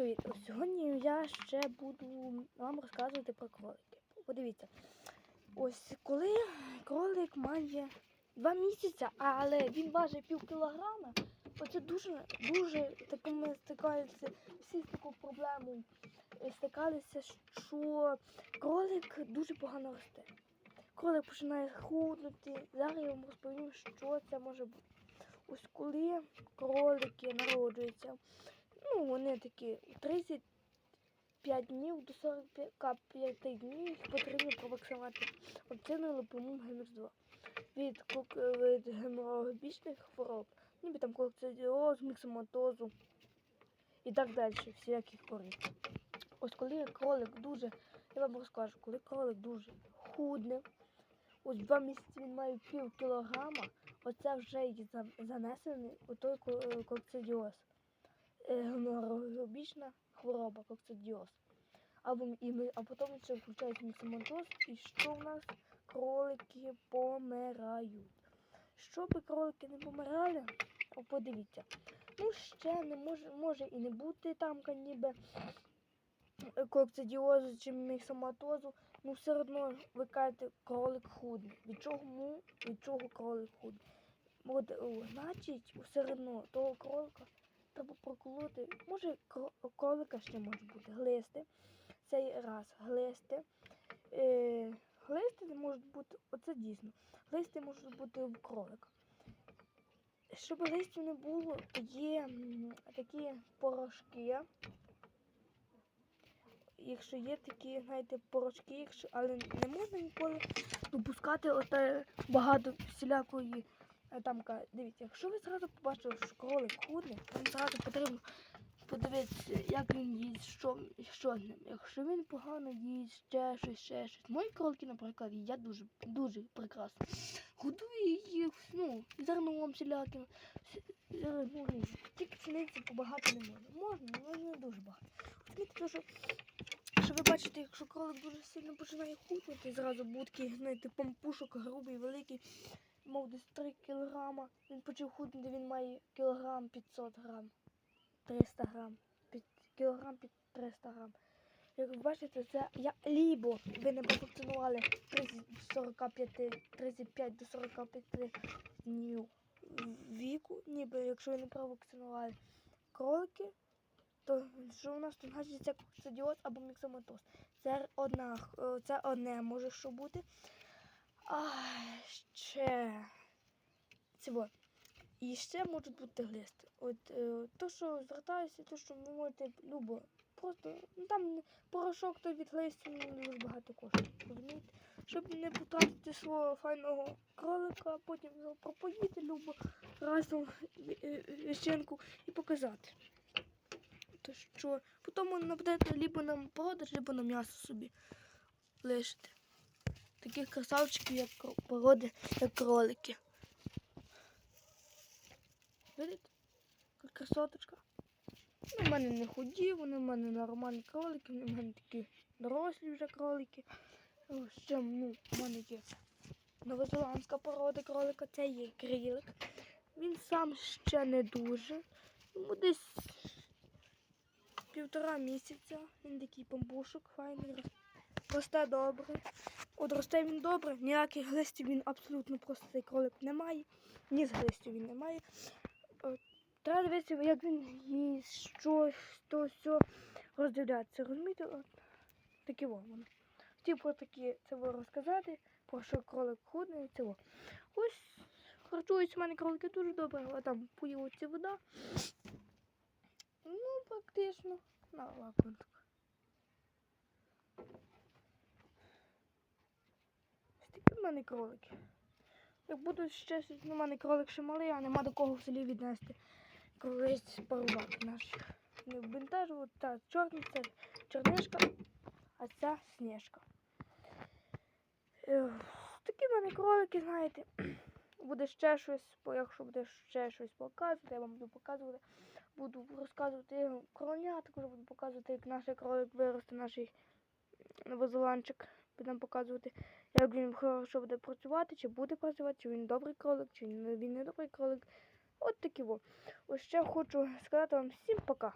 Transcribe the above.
привіт! Сьогодні я ще буду вам розказувати про кролики. Подивіться, ось коли кролик має два місяці, але він важить пів кілограма, оце дуже дуже таке ми стикаються всі з такою проблемою. Стикалися, що кролик дуже погано росте. Кролик починає худнути. Зараз я вам розповім, що це може бути. Ось коли кролики народжуються, ну, вони такі 35 днів до 45 днів їх потрібно провакцинувати вакциною лопомум гемір 2 від, від геморрагічних хвороб, ніби там кокцидіоз, міксоматозу і так далі, всяких хвороб. Ось коли кролик дуже, я вам розкажу, коли кролик дуже худне, ось два місяці він має пів кілограма, оце вже занесений у той ко- кокцидіоз геморрагічна хвороба, кокцидіоз. Або а потім ще включають міксоматоз, і що в нас кролики помирають. Щоб кролики не помирали, подивіться. Ну, ще не може, може і не бути там ніби кокцидіозу чи міксоматозу, ну все одно ви кажете, кролик худний. Від чого від чого кролик худний? От, значить, все одно того кролика треба проколоти. Може, кролика ще можуть бути глисти. Цей раз глисти. Е, глисти можуть бути, оце дійсно. Глисти можуть бути в кролика. Щоб листів не було, є такі порошки. Якщо є такі, знаєте, порошки, якщо, але не можна ніколи допускати оте багато всілякої там дивіться, якщо ви зразу побачили, що кролик худний, вам зразу потрібно подивитися, як він їсть, що, що з ним. Якщо він погано їсть, ще щось, ще щось. Мої кролики, наприклад, їдять дуже, дуже прекрасно. Годую їх, ну, зерном всіляким. е, Ну, тільки пшениці побагато не можна. Можна, але не дуже багато. Розумієте, що, що ви бачите, якщо кролик дуже сильно починає худнути, зразу будки, знаєте, помпушок грубий, великий мов десь 3 кілограма. Він почав худнути, він має кілограм 500 грам, 300 грам, під, кілограм під 300 грам. Як ви бачите, це я лібо ви не провакцинували 30 45, 35 до 45 днів віку, ніби якщо ви не провакцинували кролики, то що у нас тут значить це або міксоматоз. Це одна, це одне може що бути. А ще цього. І ще можуть бути глисти. От е, то, що звертаюся, то, що ви можете любо. Просто ну там порошок той від глистів ну, не дуже багато коштує. Розумієте? Щоб не потратити свого файного кролика, а потім його пропоїти любо разом віщенку і показати. То що потім набудете либо на продаж, либо на м'ясо собі лишити таких красавчиків, як породи, як кролики. Видите? Красоточка. Ну, в мене не худі, вони в мене нормальні кролики, вони в мене такі дорослі вже кролики. О, Ще ну, в мене є новозеландська порода кролика, це є крілик. Він сам ще не дуже. Йому десь півтора місяця. Він такий помпушок файний, росте добре. От росте він добре, ніяких глистів він абсолютно просто цей кролик не має. Ні з глистів він не має. Е, Треба дивитися, як він їсть, що, то все роздивлятися. Розумієте? От, такі воно. Хотів про такі це розказати, про що кролик худний, це во. Ось харчуються в мене кролики дуже добре, а там поїлася вода. Ну, практично. На лапинку. Ось такі мене кролики. Як буду ще ну, в мене кролик ще малий, а нема до кого в селі віднести. Колись порубати наших. Не вбинтажувати. Та чорний це чорнишка, а ця сніжка. Такі в мене кролики, знаєте. Буде ще щось, бо якщо буде ще щось показувати, я вам буду показувати. Буду розказувати я вам кроня, також буду показувати, як наш кролик виросте, наш новозеландчик. Будемо показувати, як він хорошо буде працювати, чи буде працювати, чи він добрий кролик, чи він не добрий кролик. От такі во. Ось ще хочу сказати вам всім пока.